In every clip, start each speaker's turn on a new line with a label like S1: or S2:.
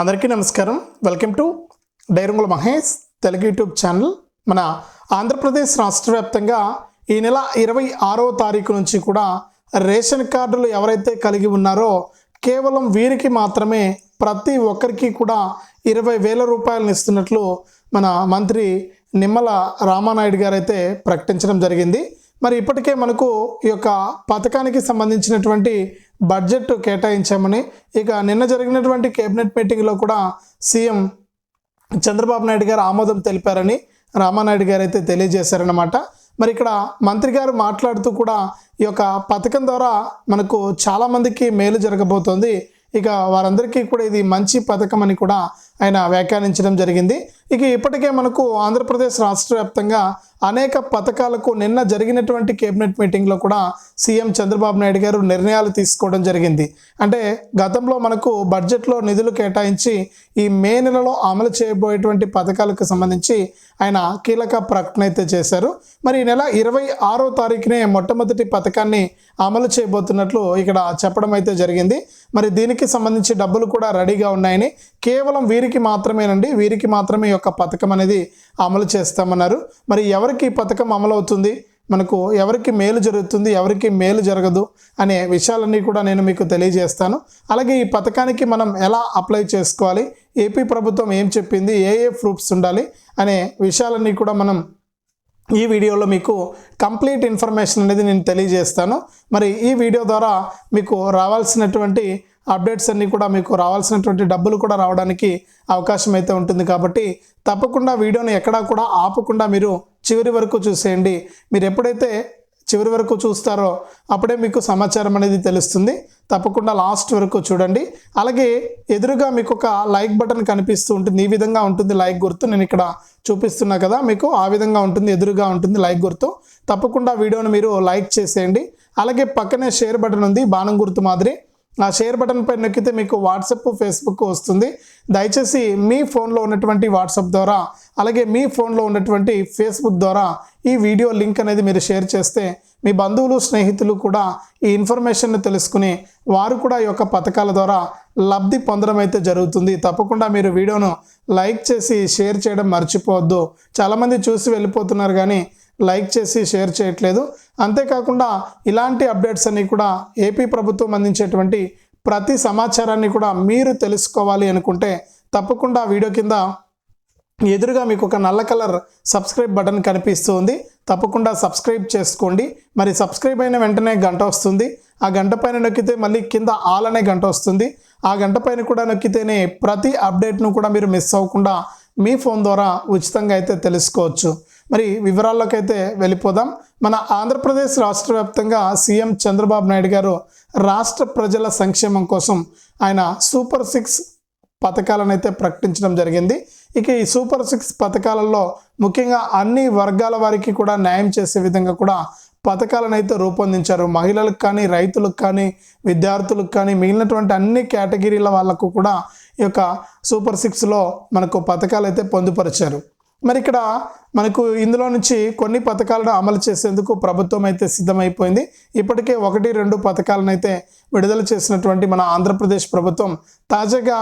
S1: అందరికీ నమస్కారం. Welcome to డైరంగుల మహేష్ తెలుగు యూట్యూబ్ ఛానల్. మన ఆంధ్రప్రదేశ్ రాష్ట్ర వ్యాప్తంగా ఈ నెల ఇరవై ఆరవ తారీఖు నుంచి కూడా రేషన్ కార్డులు ఎవరైతే కలిగి ఉన్నారో కేవలం వీరికి మాత్రమే ప్రతి ఒక్కరికి కూడా ఇరవై వేల రూపాయలను ఇస్తున్నట్లు మన మంత్రి నిమ్మల రామానాయుడు గారు అయితే ప్రకటించడం జరిగింది. మరి ఇప్పటికే మనకు ఈ యొక్క పథకానికి సంబంధించినటువంటి బడ్జెట్ కేటాయించామని ఇక నిన్న జరిగినటువంటి కేబినెట్ మీటింగ్లో కూడా సీఎం చంద్రబాబు నాయుడు గారు ఆమోదం తెలిపారని రామానాయుడు గారు అయితే తెలియజేశారనమాట మరి ఇక్కడ మంత్రి గారు మాట్లాడుతూ కూడా ఈ యొక్క పథకం ద్వారా మనకు చాలామందికి మేలు జరగబోతోంది. ఇక వారందరికీ కూడా ఇది మంచి పథకం అని కూడా ఆయన వ్యాఖ్యానించడం జరిగింది. ఇక ఇప్పటికే మనకు ఆంధ్రప్రదేశ్ రాష్ట్ర వ్యాప్తంగా అనేక పథకాలకు నిన్న జరిగినటువంటి కేబినెట్ మీటింగ్లో కూడా సీఎం చంద్రబాబు నాయుడు గారు నిర్ణయాలు తీసుకోవడం జరిగింది. అంటే గతంలో మనకు బడ్జెట్లో నిధులు కేటాయించి ఈ మే నెలలో అమలు చేయబోయేటువంటి పథకాలకు సంబంధించి ఆయన కీలక ప్రకటన అయితే చేశారు. మరి ఈ నెల ఇరవై ఆరో తారీఖునే మొట్టమొదటి పథకాన్ని అమలు చేయబోతున్నట్లు ఇక్కడ చెప్పడం అయితే జరిగింది. మరి దీనికి సంబంధించి డబ్బులు కూడా రెడీగా ఉన్నాయని కేవలం వీరికి మాత్రమేనండి. వీరికి మాత్రమే ఈ యొక్క పథకం అనేది అమలు చేస్తామన్నారు. మరి ఎవరికి ఈ పథకం అమలు అవుతుంది మనకు ఎవరికి మేలు జరుగుతుంది? ఎవరికి మేలు జరగదు? అనే విషయాలన్నీ కూడా నేను మీకు తెలియజేస్తాను. అలాగే ఈ పథకానికి మనం ఎలా అప్లై చేసుకోవాలి? ఏపీ ప్రభుత్వం ఏం చెప్పింది? ఏ ఏ ప్రూఫ్స్ ఉండాలి? అనే విషయాలన్నీ కూడా మనం ఈ వీడియోలో మీకు కంప్లీట్ ఇన్ఫర్మేషన్ అనేది నేను తెలియజేస్తాను. మరి ఈ వీడియో ద్వారా మీకు రావాల్సినటువంటి అప్డేట్స్ అన్నీ కూడా మీకు రావాల్సినటువంటి డబ్బులు కూడా రావడానికి అవకాశం అయితే ఉంటుంది కాబట్టి తప్పకుండా వీడియోని ఎక్కడా కూడా ఆపకుండా మీరు చివరి వరకు చూసేయండి. మీరు ఎప్పుడైతే చివరి వరకు చూస్తారో అప్పుడే మీకు సమాచారం అనేది తెలుస్తుంది. తప్పకుండా లాస్ట్ వరకు చూడండి. అలాగే ఎదురుగా మీకు ఒక లైక్ బటన్ కనిపిస్తూ ఉంటుంది. ఈ విధంగా ఉంటుంది లైక్ గుర్తు. నేను ఇక్కడ చూపిస్తున్నా కదా మీకు ఆ విధంగా ఉంటుంది ఎదురుగా ఉంటుంది లైక్ గుర్తు. తప్పకుండా వీడియోని మీరు లైక్ చేసేయండి. అలాగే పక్కనే షేర్ బటన్ ఉంది బాణం గుర్తు మాదిరి. ఆ షేర్ బటన్ పై నొక్కితే మీకు వాట్సప్ ఫేస్బుక్ వస్తుంది. దయచేసి మీ ఫోన్లో ఉన్నటువంటి వాట్సాప్ ద్వారా అలాగే మీ ఫోన్లో ఉన్నటువంటి ఫేస్బుక్ ద్వారా ఈ వీడియో లింక్ అనేది మీరు షేర్ చేస్తే మీ బంధువులు స్నేహితులు కూడా ఈ ఇన్ఫర్మేషన్ను తెలుసుకుని వారు కూడా ఈ యొక్క పథకాల ద్వారా లబ్ధి పొందడం అయితే జరుగుతుంది. తప్పకుండా మీరు వీడియోను లైక్ చేసి షేర్ చేయడం మర్చిపోవద్దు. చాలామంది చూసి వెళ్ళిపోతున్నారు కానీ లైక్ చేసి షేర్ చేయట్లేదు. అంతేకాకుండా ఇలాంటి అప్డేట్స్ అన్ని కూడా ఏపీ ప్రభుత్వం అందించేటువంటి ప్రతి సమాచారాన్ని కూడా మీరు తెలుసుకోవాలి అనుకుంటే తప్పకుండా వీడియో కింద ఎదురుగా మీకు ఒక నల్ల కలర్ సబ్స్క్రైబ్ బటన్ కనిపిస్తుంది. తప్పకుండా సబ్స్క్రైబ్ చేసుకోండి. మరి సబ్స్క్రైబ్ అయిన వెంటనే గంట వస్తుంది. ఆ గంట పైన నొక్కితే మళ్ళీ కింద ఆల్ అనే గంట వస్తుంది. ఆ గంట పైన కూడా నొక్కితేనే ప్రతి అప్డేట్ను కూడా మీరు మిస్ అవ్వకుండా మీ ఫోన్ ద్వారా ఉచితంగా అయితే తెలుసుకోవచ్చు. మరి వివరాల్లోకి అయితే వెళ్ళిపోదాం. మన ఆంధ్రప్రదేశ్ రాష్ట్ర వ్యాప్తంగా సీఎం చంద్రబాబు నాయుడు గారు రాష్ట్ర ప్రజల సంక్షేమం కోసం ఆయన సూపర్ సిక్స్ పథకాలను అయితే ప్రకటించడం జరిగింది. ఇక ఈ సూపర్ సిక్స్ పథకాలలో ముఖ్యంగా అన్ని వర్గాల వారికి కూడా న్యాయం చేసే విధంగా కూడా పథకాలను అయితే రూపొందించారు. మహిళలకు కానీ రైతులకు కానీ విద్యార్థులకు కానీ మిగిలినటువంటి అన్ని కేటగిరీల వాళ్ళకు కూడా ఈ యొక్క సూపర్ సిక్స్లో మనకు పథకాలు అయితే పొందుపరిచారు. మరి ఇక్కడ మనకు ఇందులో నుంచి కొన్ని పథకాలను అమలు చేసేందుకు ప్రభుత్వం అయితే సిద్ధమైపోయింది. ఇప్పటికే ఒకటి రెండు పథకాలను అయితే విడుదల చేసినటువంటి మన ఆంధ్రప్రదేశ్ ప్రభుత్వం తాజాగా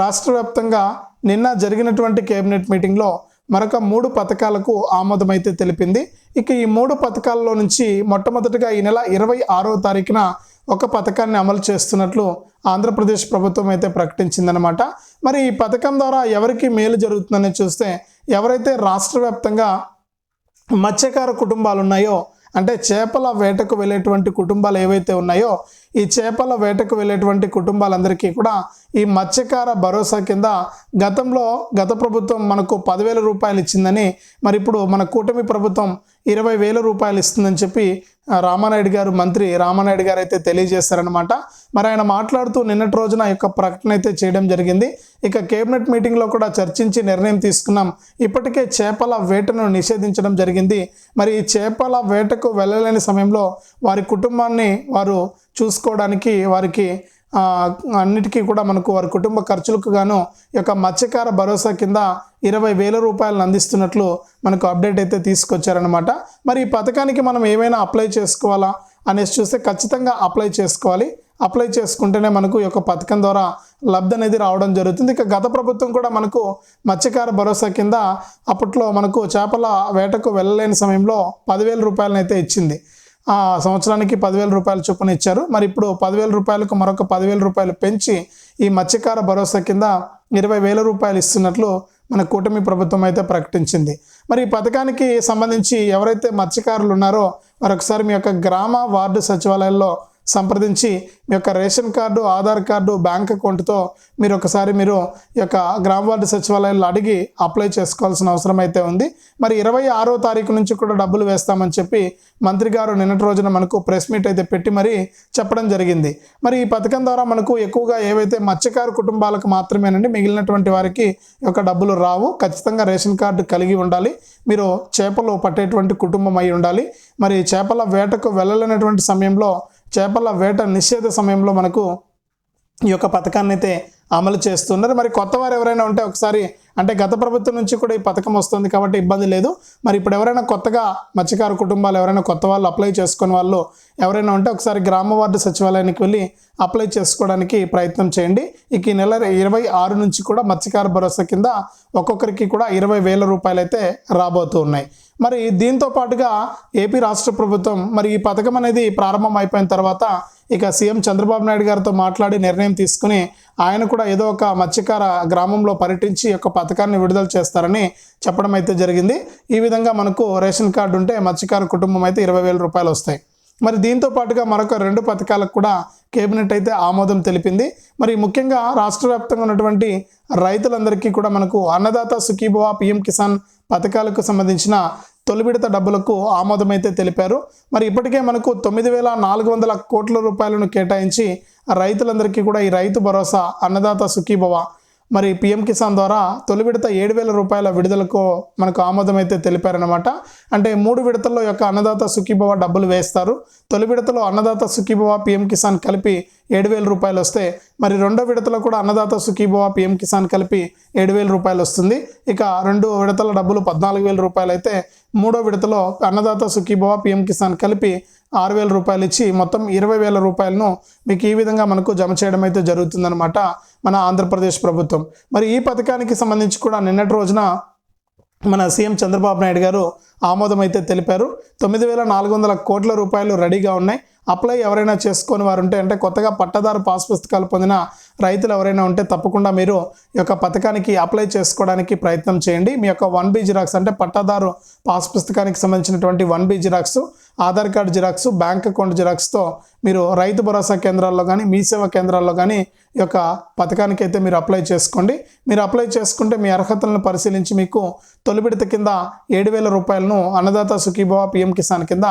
S1: రాష్ట్ర వ్యాప్తంగా నిన్న జరిగినటువంటి కేబినెట్ మీటింగ్లో మరొక మూడు పథకాలకు ఆమోదమైతే తెలిపింది. ఇక ఈ మూడు పథకాల్లో నుంచి మొట్టమొదటిగా ఈ నెల ఇరవై ఆరో తారీఖున ఒక పథకాన్ని అమలు చేస్తున్నట్లు ఆంధ్రప్రదేశ్ ప్రభుత్వం అయితే ప్రకటించిందనమాట మరి ఈ పథకం ద్వారా ఎవరికి మేలు జరుగుతుందని చూస్తే ఎవరైతే రాష్ట్ర వ్యాప్తంగా మత్స్యకార కుటుంబాలు ఉన్నాయో అంటే చేపల వేటకు వెళ్ళేటువంటి కుటుంబాలు ఏవైతే ఉన్నాయో ఈ చేపల వేటకు వెళ్ళేటువంటి కుటుంబాలందరికీ కూడా ఈ మత్స్యకార భరోసా కింద గతంలో గత ప్రభుత్వం మనకు పదివేల రూపాయలు ఇచ్చిందని మరి ఇప్పుడు మన కూటమి ప్రభుత్వం ఇరవై వేల రూపాయలు ఇస్తుందని చెప్పి రామానాయుడు గారు మంత్రి రామానాయుడు గారు అయితే తెలియజేశారనమాట మరి ఆయన మాట్లాడుతూ నిన్నటి రోజున యొక్క ప్రకటన అయితే చేయడం జరిగింది. ఇక కేబినెట్ మీటింగ్లో కూడా చర్చించి నిర్ణయం తీసుకున్నాం. ఇప్పటికే చేపల వేటను నిషేధించడం జరిగింది. మరి ఈ చేపల వేటకు వెళ్ళలేని సమయంలో వారి కుటుంబాన్ని వారు చూసుకోవడానికి వారికి అన్నిటికీ కూడా మనకు వారి కుటుంబ ఖర్చులకు గాను ఈ యొక్క మత్స్యకార భరోసా కింద ఇరవై వేల రూపాయలను అందిస్తున్నట్లు మనకు అప్డేట్ అయితే తీసుకొచ్చారనమాట మరి ఈ పథకానికి మనం ఏమైనా అప్లై చేసుకోవాలా అనేసి చూస్తే ఖచ్చితంగా అప్లై చేసుకోవాలి. అప్లై చేసుకుంటేనే మనకు ఈ యొక్క పథకం ద్వారా లబ్ధి అనేది రావడం జరుగుతుంది. ఇక గత ప్రభుత్వం కూడా మనకు మత్స్యకార భరోసా కింద అప్పట్లో మనకు చేపల వేటకు వెళ్ళలేని సమయంలో పదివేల రూపాయలను అయితే ఇచ్చింది. సంవత్సరానికి పదివేల రూపాయలు చొప్పున ఇచ్చారు. మరి ఇప్పుడు పదివేల రూపాయలకు మరొక పదివేల రూపాయలు పెంచి ఈ మత్స్యకార భరోసా కింద ఇరవై వేల రూపాయలు ఇస్తున్నట్లు మన కూటమి ప్రభుత్వం అయితే ప్రకటించింది. మరి ఈ పథకానికి సంబంధించి ఎవరైతే మత్స్యకారులు ఉన్నారో మరొకసారి మీ యొక్క గ్రామ వార్డు సచివాలయాల్లో సంప్రదించి మీ యొక్క ration card Aadhaar card bank అకౌంట్తో మీరు ఒకసారి మీరు ఈ యొక్క గ్రామ వార్డు సచివాలయాల్లో అడిగి అప్లై చేసుకోవాల్సిన అవసరం అయితే ఉంది. మరి ఇరవై ఆరో తారీఖు నుంచి కూడా డబ్బులు వేస్తామని చెప్పి మంత్రి గారు నిన్నటి రోజున మనకు ప్రెస్ మీట్ అయితే పెట్టి మరి చెప్పడం జరిగింది. మరి ఈ పథకం ద్వారా మనకు ఎక్కువగా ఏవైతే మత్స్యకారు కుటుంబాలకు మాత్రమేనండి మిగిలినటువంటి వారికి యొక్క డబ్బులు రావు. ఖచ్చితంగా రేషన్ కార్డు కలిగి ఉండాలి. మీరు చేపలు పట్టేటువంటి కుటుంబం అయి ఉండాలి. మరి చేపల వేటకు వెళ్ళలేనటువంటి సమయంలో చేపల వేట నిషేధ సమయంలో మనకు ఈ యొక్క పథకాన్ని అయితే అమలు చేస్తున్నారు. మరి కొత్త వారు ఎవరైనా ఉంటే ఒకసారి అంటే గత ప్రభుత్వం నుంచి కూడా ఈ పథకం వస్తుంది కాబట్టి ఇబ్బంది లేదు. మరి ఇప్పుడు ఎవరైనా కొత్తగా మత్స్యకార కుటుంబాలు ఎవరైనా కొత్త వాళ్ళు అప్లై చేసుకునే వాళ్ళు ఎవరైనా ఉంటే ఒకసారి గ్రామ వార్డు సచివాలయానికి వెళ్ళి అప్లై చేసుకోవడానికి ప్రయత్నం చేయండి. ఇక ఈ నెల ఇరవై ఆరు నుంచి కూడా మత్స్యకార భరోసా కింద ఒక్కొక్కరికి కూడా ఇరవై వేల రూపాయలు అయితే రాబోతూ ఉన్నాయి. మరి దీంతో పాటుగా ఏపీ రాష్ట్ర ప్రభుత్వం మరి ఈ పథకం అనేది ప్రారంభం అయిపోయిన తర్వాత ఇక సీఎం చంద్రబాబు నాయుడు గారితో మాట్లాడి నిర్ణయం తీసుకుని ఆయన కూడా ఏదో ఒక మత్స్యకార గ్రామంలో పర్యటించి ఒక యొక్క పథకాన్ని విడుదల చేస్తారని చెప్పడం అయితే జరిగింది. ఈ విధంగా మనకు రేషన్ కార్డు ఉంటే మత్స్యకార కుటుంబం అయితే ఇరవై వేల రూపాయలు వస్తాయి. మరి దీంతో పాటుగా మరొక రెండు పథకాలకు కూడా కేబినెట్ అయితే ఆమోదం తెలిపింది. మరి ముఖ్యంగా రాష్ట్ర వ్యాప్తంగా ఉన్నటువంటి రైతులందరికీ కూడా మనకు అన్నదాత సుఖీభవ పిఎం కిసాన్ పథకాలకు సంబంధించిన తొలి విడత డబ్బులకు ఆమోదమైతే తెలిపారు. మరి ఇప్పటికే మనకు తొమ్మిది వేల నాలుగు వందల కోట్ల రూపాయలను కేటాయించి రైతులందరికీ కూడా ఈ రైతు భరోసా అన్నదాత సుఖీభవ మరి పిఎం కిసాన్ ద్వారా తొలి విడత ఏడు వేల రూపాయల విడుదలకు మనకు ఆమోదం అయితే తెలిపారనమాట అంటే మూడు విడతల్లో యొక్క అన్నదాత సుఖీభవ డబ్బులు వేస్తారు. తొలి విడతలో అన్నదాత సుఖీభవ పిఎం కిసాన్ కలిపి ఏడు వేల రూపాయలు వస్తే మరి రెండో విడతలో కూడా అన్నదాత సుఖీభవ పిఎం కిసాన్ కలిపి ఏడు వేల రూపాయలు వస్తుంది. ఇక రెండు విడతల డబ్బులు పద్నాలుగు వేల రూపాయలు అయితే మూడో విడతలో అన్నదాత సుఖీభవ పిఎం కిసాన్ కలిపి ఆరు వేల రూపాయలు ఇచ్చి మొత్తం ఇరవై వేల రూపాయలను మీకు ఈ విధంగా మనకు జమ చేయడం అయితే జరుగుతుందన్నమాట మన ఆంధ్రప్రదేశ్ ప్రభుత్వం. మరి ఈ పథకానికి సంబంధించి కూడా నిన్నటి రోజున మన సీఎం చంద్రబాబు నాయుడు గారు ఆమోదం అయితే తెలిపారు. తొమ్మిది వేల నాలుగు వందల కోట్ల రూపాయలు రెడీగా ఉన్నాయి. అప్లై ఎవరైనా చేసుకొని వారు ఉంటే అంటే కొత్తగా పట్టదారు పాస్ పుస్తకాలు పొందిన రైతులు ఎవరైనా ఉంటే తప్పకుండా మీరు ఈ యొక్క పథకానికి అప్లై చేసుకోవడానికి ప్రయత్నం చేయండి. మీ యొక్క వన్ బీ జిరాక్స్ అంటే పట్టాదారు పాస్ పుస్తకానికి సంబంధించినటువంటి one B xerox Aadhaar card xerox bank account జిరాక్స్తో మీరు రైతు భరోసా కేంద్రాల్లో కానీ మీ సేవా కేంద్రాల్లో కానీ ఈ యొక్క పథకానికి అయితే మీరు అప్లై చేసుకోండి. మీరు అప్లై చేసుకుంటే మీ అర్హతలను పరిశీలించి మీకు తొలి విడత కింద ఏడు వేల రూపాయలను అన్నదాత సుఖీభవ పిఎం కిసాన్ కింద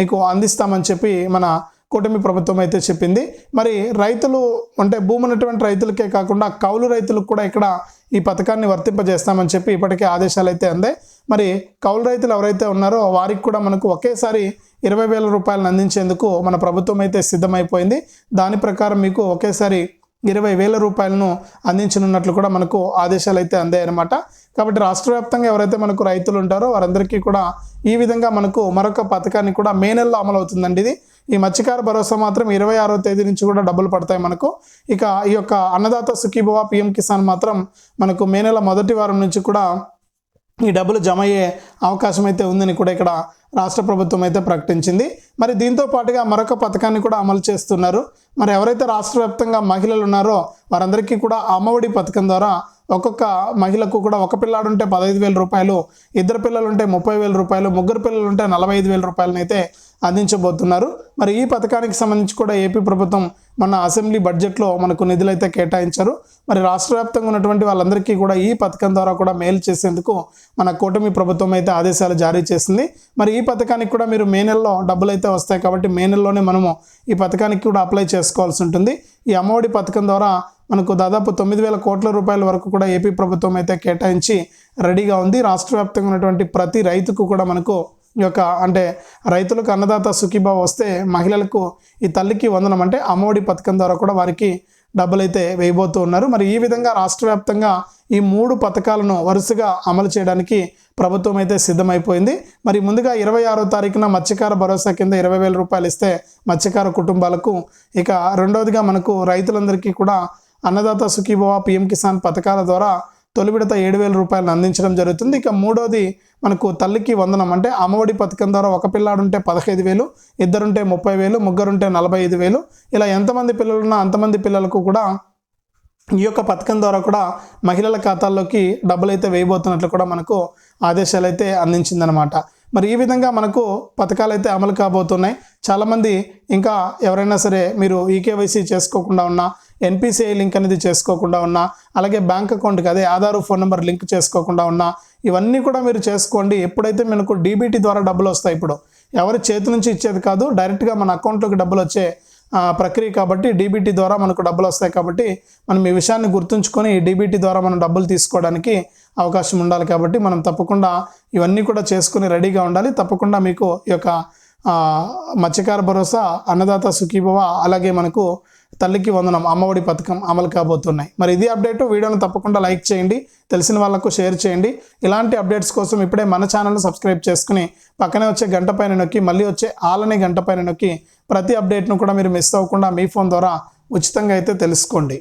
S1: మీకు అందిస్తామని చెప్పి మన కూటమి ప్రభుత్వం అయితే చెప్పింది. మరి రైతులు అంటే భూమి ఉన్నటువంటి రైతులకే కాకుండా కౌలు రైతులకు కూడా ఇక్కడ ఈ పథకాన్ని వర్తింపజేస్తామని చెప్పి ఇప్పటికే ఆదేశాలు అయితే అందాయి. మరి కౌలు రైతులు ఎవరైతే ఉన్నారో వారికి కూడా మనకు ఒకేసారి ఇరవై వేల రూపాయలను అందించేందుకు మన ప్రభుత్వం అయితే సిద్ధమైపోయింది. దాని ప్రకారం మీకు ఒకేసారి ఇరవై వేల రూపాయలను అందించనున్నట్లు కూడా మనకు ఆదేశాలు అయితే అందాయన్నమాట. కాబట్టి రాష్ట్ర వ్యాప్తంగా ఎవరైతే మనకు రైతులు ఉంటారో వారందరికీ కూడా ఈ విధంగా మనకు మరొక పథకాన్ని కూడా మే నెలలో అమలు అవుతుందండి ఇది. ఈ మత్స్యకార భరోసా మాత్రం ఇరవై ఆరో తేదీ నుంచి కూడా డబ్బులు పడతాయి మనకు. ఇక ఈ యొక్క అన్నదాత సుఖీభవ పిఎం కిసాన్ మాత్రం మనకు మే నెల మొదటి వారం నుంచి కూడా ఈ డబ్బులు జమ అయ్యే అవకాశం అయితే ఉందని కూడా ఇక్కడ రాష్ట్ర ప్రభుత్వం అయితే ప్రకటించింది. మరి దీంతో పాటుగా మరొక పథకాన్ని కూడా అమలు చేస్తున్నారు. మరి ఎవరైతే రాష్ట్ర వ్యాప్తంగా మహిళలు ఉన్నారో వారందరికీ కూడా అమ్మఒడి పథకం ద్వారా ఒక్కొక్క మహిళకు కూడా ఒక పిల్లాడు ఉంటే పదహైదు వేల రూపాయలు ఇద్దరు పిల్లలు ఉంటే ముప్పై వేల రూపాయలు ముగ్గురు పిల్లలు ఉంటే నలభై ఐదు వేల రూపాయలను అయితే అందించబోతున్నారు. మరి ఈ పథకానికి సంబంధించి కూడా ఏపీ ప్రభుత్వం మన అసెంబ్లీ బడ్జెట్లో మనకు నిధులు అయితే కేటాయించారు. మరి రాష్ట్ర వ్యాప్తంగా ఉన్నటువంటి వాళ్ళందరికీ కూడా ఈ పథకం ద్వారా కూడా మేలు చేసేందుకు మన కూటమి ప్రభుత్వం అయితే ఆదేశాలు జారీ చేసింది. మరి ఈ పథకానికి కూడా మీరు మే నెలలో డబ్బులు అయితే వస్తాయి కాబట్టి మే నెలలోనే మనము ఈ పథకానికి కూడా అప్లై చేసుకోవాల్సి ఉంటుంది. ఈ అమ్మఒడి పథకం ద్వారా మనకు దాదాపు తొమ్మిది వేల కోట్ల రూపాయల వరకు కూడా ఏపీ ప్రభుత్వం అయితే కేటాయించి రెడీగా ఉంది. రాష్ట్ర వ్యాప్తంగా ఉన్నటువంటి ప్రతి రైతుకు కూడా మనకు ఈ యొక్క అంటే రైతులకు అన్నదాత సుఖీభావ వస్తే మహిళలకు ఈ తల్లికి వందనం అంటే అమ్మఒడి పథకం ద్వారా కూడా వారికి డబ్బులు అయితే వేయబోతూ ఉన్నారు. మరి ఈ విధంగా రాష్ట్ర వ్యాప్తంగా ఈ మూడు పథకాలను వరుసగా అమలు చేయడానికి ప్రభుత్వం అయితే సిద్ధమైపోయింది. మరి ముందుగా ఇరవై ఆరో తారీఖున మత్స్యకార భరోసా కింద ఇరవై వేల రూపాయలు ఇస్తే మత్స్యకార కుటుంబాలకు ఇక రెండవదిగా మనకు రైతులందరికీ కూడా అన్నదాత సుఖీభవ పిఎం కిసాన్ పథకాల ద్వారా తొలి విడత ఏడు వేల రూపాయలను అందించడం జరుగుతుంది. ఇక మూడోది మనకు తల్లికి వందనం అంటే అమ్మఒడి పథకం ద్వారా ఒక పిల్లాడుంటే పదహైదు వేలు ఇద్దరుంటే ముప్పై వేలు ముగ్గురుంటే నలభై ఐదు వేలు. ఇలా ఎంతమంది పిల్లలున్నా అంతమంది పిల్లలకు కూడా ఈ యొక్క పథకం ద్వారా కూడా మహిళల ఖాతాల్లోకి డబ్బులు అయితే వేయబోతున్నట్లు కూడా మనకు ఆదేశాలు అయితే అందించిందనమాట మరి ఈ విధంగా మనకు పథకాలు అయితే అమలు కాబోతున్నాయి. చాలామంది ఇంకా ఎవరైనా సరే మీరు ఈకేవైసీ చేసుకోకుండా ఉన్నా ఎన్పిసిఐ లింక్ అనేది చేసుకోకుండా ఉన్నా అలాగే బ్యాంక్ అకౌంట్కి అదే ఆధార్ ఫోన్ నెంబర్ లింక్ చేసుకోకుండా ఉన్నా ఇవన్నీ కూడా మీరు చేసుకోండి. ఎప్పుడైతే మనకు డీబీటీ ద్వారా డబ్బులు వస్తాయి ఇప్పుడు ఎవరి చేతి నుంచి ఇచ్చేది కాదు డైరెక్ట్గా మన అకౌంట్లోకి డబ్బులు వచ్చే ప్రక్రియ కాబట్టి డీబీటీ ద్వారా మనకు డబ్బులు వస్తాయి కాబట్టి మనం ఈ విషయాన్ని గుర్తుంచుకొని డీబీటీ ద్వారా మనం డబ్బులు తీసుకోవడానికి అవకాశం ఉండాలి కాబట్టి మనం తప్పకుండా ఇవన్నీ కూడా చేసుకుని రెడీగా ఉండాలి. తప్పకుండా మీకు ఈ యొక్క మత్స్యకార భరోసా అన్నదాత సుఖీభవ అలాగే మనకు తల్లికి వందనం అమ్మఒడి పథకం అమలు కాబోతున్నాయి. మరి ఇది అప్డేట్. వీడియోను తప్పకుండా లైక్ చేయండి. తెలిసిన వాళ్ళకు షేర్ చేయండి. ఇలాంటి అప్డేట్స్ కోసం ఇప్పుడే మన ఛానల్ని సబ్స్క్రైబ్ చేసుకుని పక్కనే వచ్చే గంట పైన నొక్కి మళ్ళీ వచ్చే ఆలనే గంట పైన నొక్కి ప్రతి అప్డేట్ను కూడా మీరు మిస్ అవ్వకుండా మీ ఫోన్ ద్వారా ఉచితంగా అయితే తెలుసుకోండి.